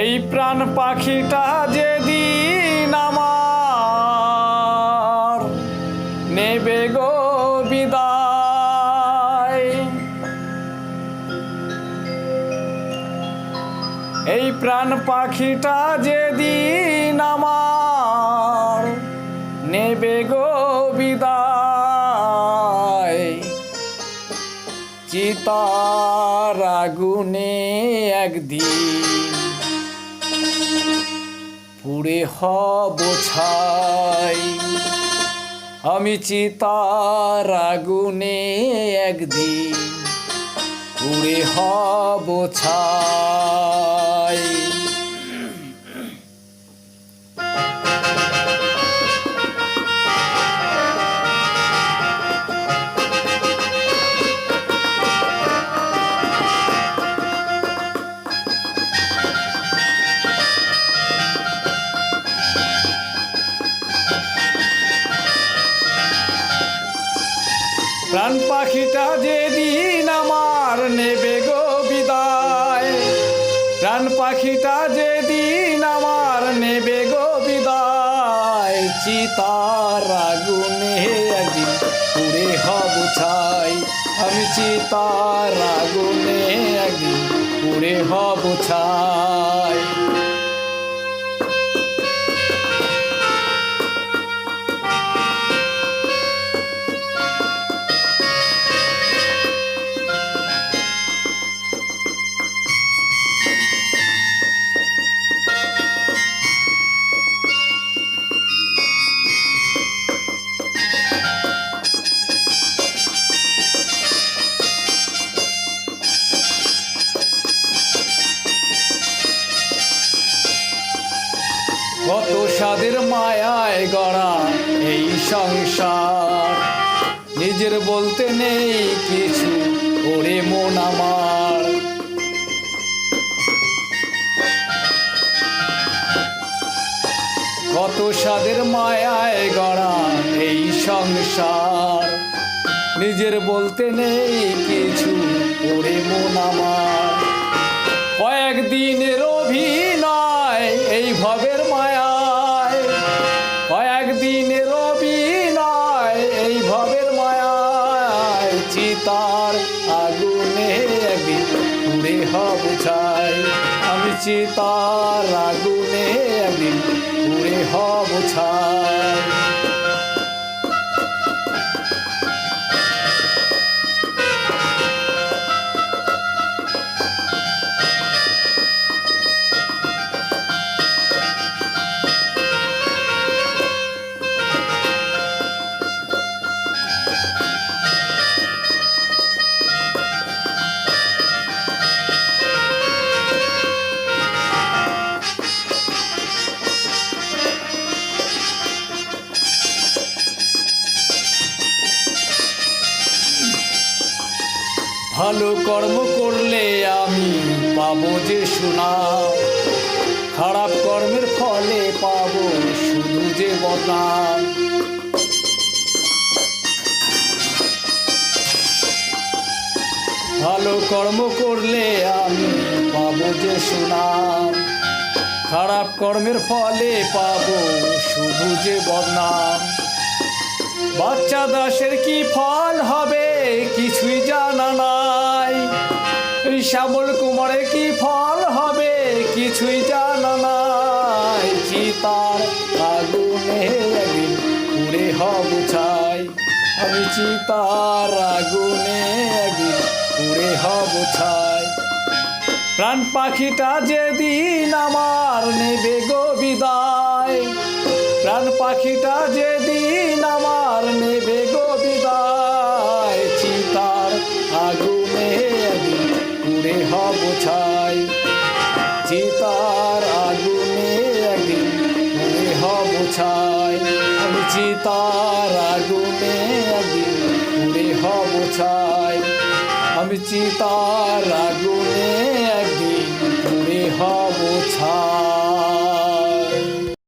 এই প্রাণ পাখিটা যেদিন আমার নেবে গো বিদায়। এই প্রাণ পাখিটা যেদিন আমার নেবে গো বিদায়। চিতার আগুনে একদিন পুড়ে হব ছাই। আমি চিতার আগুনে একদিন পুড়ে হব ছাই। প্রাণ পাখিটা যেদিন আমার নেবে গো বিদায়। প্রাণ পাখিটা যেদিন আমার নেবে গো বিদায়। চিতার আগুনে একদিন পুড়ে হব ছাই। আমি চিতার আগুনে একদিন পুড়ে হব ছাই। কত স্বাদের মায়ায় গড়া এই সংসার। নিজের বলতে নেই কিছু, ওরে মন আমার। কত স্বাদের মায়ায় গড়া এই সংসার। নিজের বলতে নেই কিছু, ওরে মন আমার। কয়েকদিনের অভিনয় এই ভবের মায়ায় চিতার আগুনে একদিন পুড়ে হব ছাই। ভালো কর্ম করলে আমি পাবো যে শোনা খারাপ কর্মের ফলে পাবো শুধু যে বদনাম ভালো কর্ম করলে আমি পাবো যে সুনাম খারাপ কর্মের ফলে পাবো শুধু যে বদনাম বাচ্চা দাসের কি ফল হবে শ্যামল কুমারের কি ফল হবে? কিছুই জানা চিতার আগুনে একদিন পুড়ে হব ছাই। আমি চিতার আগুনে একদিন পুড়ে হব ছাই। প্রাণ পাখিটা যেদিন আমার নেবে গো বিদায়। প্রাণ পাখিটা যেদিন আমার চিতার আগুনে একদিন হব ছাই। আমি চিতার আগুনে একদিন পুড়ে হব ছাই। আমি চিতার আগুনে